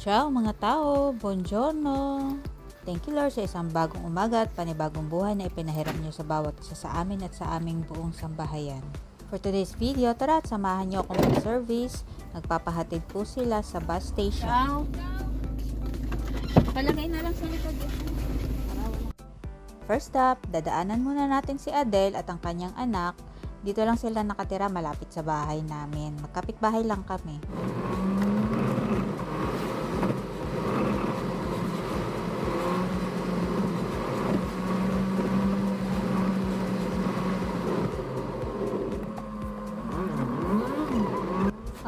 Ciao mga tao, buongiorno! Thank you Lord sa isang bagong umaga at panibagong buhay na ipinahiram niyo sa bawat isa sa amin at sa aming buong sambahayan. For today's video, tara at samahan niyo akong mag-service. Nagpapahatid po sila sa bus station. Ciao. Palagay na lang sa likod. First up, dadaanan muna natin si Adele at ang kanyang anak. Dito lang sila nakatira malapit sa bahay namin. Magkapit bahay lang kami.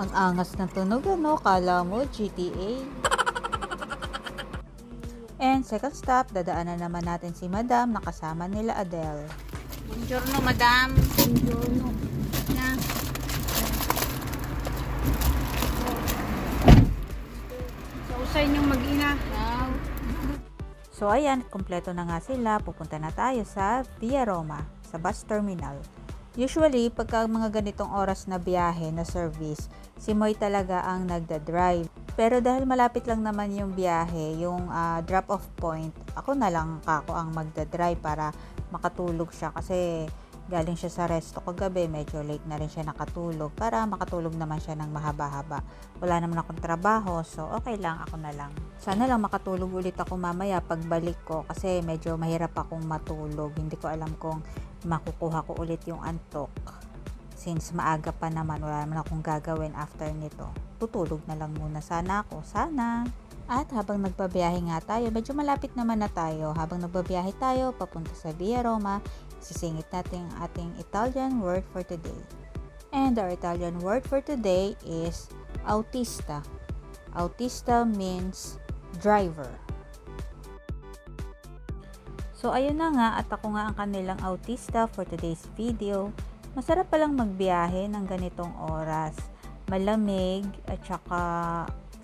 Ang angas ng tunog ano, kala mo GTA. And second stop, dadaanan naman natin si Madam na kasama nila Adele. Buongiorno, madam. Buongiorno. Na. Sa usay niyong mag-ina. Ciao. So ayan, kompleto na nga sila. Pupunta na tayo sa Via Roma, sa bus terminal. Usually, pagka mga ganitong oras na biyahe na service, si Moy talaga ang nagda-drive. Pero dahil malapit lang naman yung biyahe, yung ah, drop-off point, ako na lang kako ang magda-drive para makatulog siya kasi galing siya sa resto kagabi, medyo late na rin siya nakatulog para makatulog naman siya ng mahaba-haba. Wala naman akong trabaho, so okay lang, ako na lang. Sana lang makatulog ulit ako mamaya pagbalik ko kasi medyo mahirap akong matulog. Hindi ko alam kung makukuha ko ulit yung antok. Since maaga pa naman, wala naman akong gagawin after nito. Tutulog na lang muna sana ako. Sana. At habang nagbabiyahe nga tayo, medyo malapit naman na tayo. Habang nagbabiyahe tayo, papunta sa Via Roma, sisingit natin ang ating Italian word for today. And our Italian word for today is autista. Autista means driver. So ayun na nga at ako nga ang kanilang autista for today's video. Masarap palang magbiyahe ng ganitong oras. Malamig at saka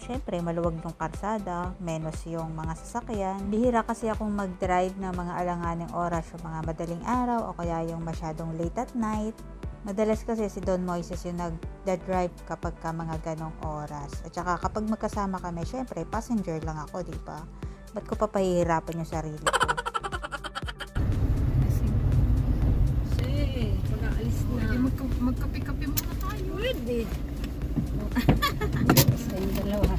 syempre maluwag yung karsada, menos yung mga sasakyan. Bihira kasi akong mag-drive ng mga alanganing oras, yung mga madaling araw o kaya yung masyadong late at night. Madalas kasi si Don Moises yung nag-drive kapag ka mga ganong oras. At saka kapag magkasama kami, syempre passenger lang ako, di ba? Ba't ko papahihirapan yung sarili ko? Kasi, pag aalis na. Magka, magkape-kape muna tayo. Pwede. Dalawa.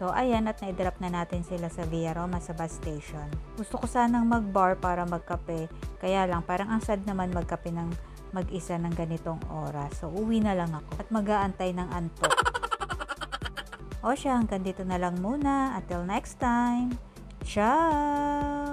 So, ayan at na-drop na natin sila sa Via Roma sa bus station. Gusto ko sanang mag-bar para magkape. Kaya lang, parang ang sad naman magkape ng mag-isa ng ganitong oras. So, uwi na lang ako at mag-aantay ng antok. o siya, hanggang dito na lang muna. Until next time. Ciao!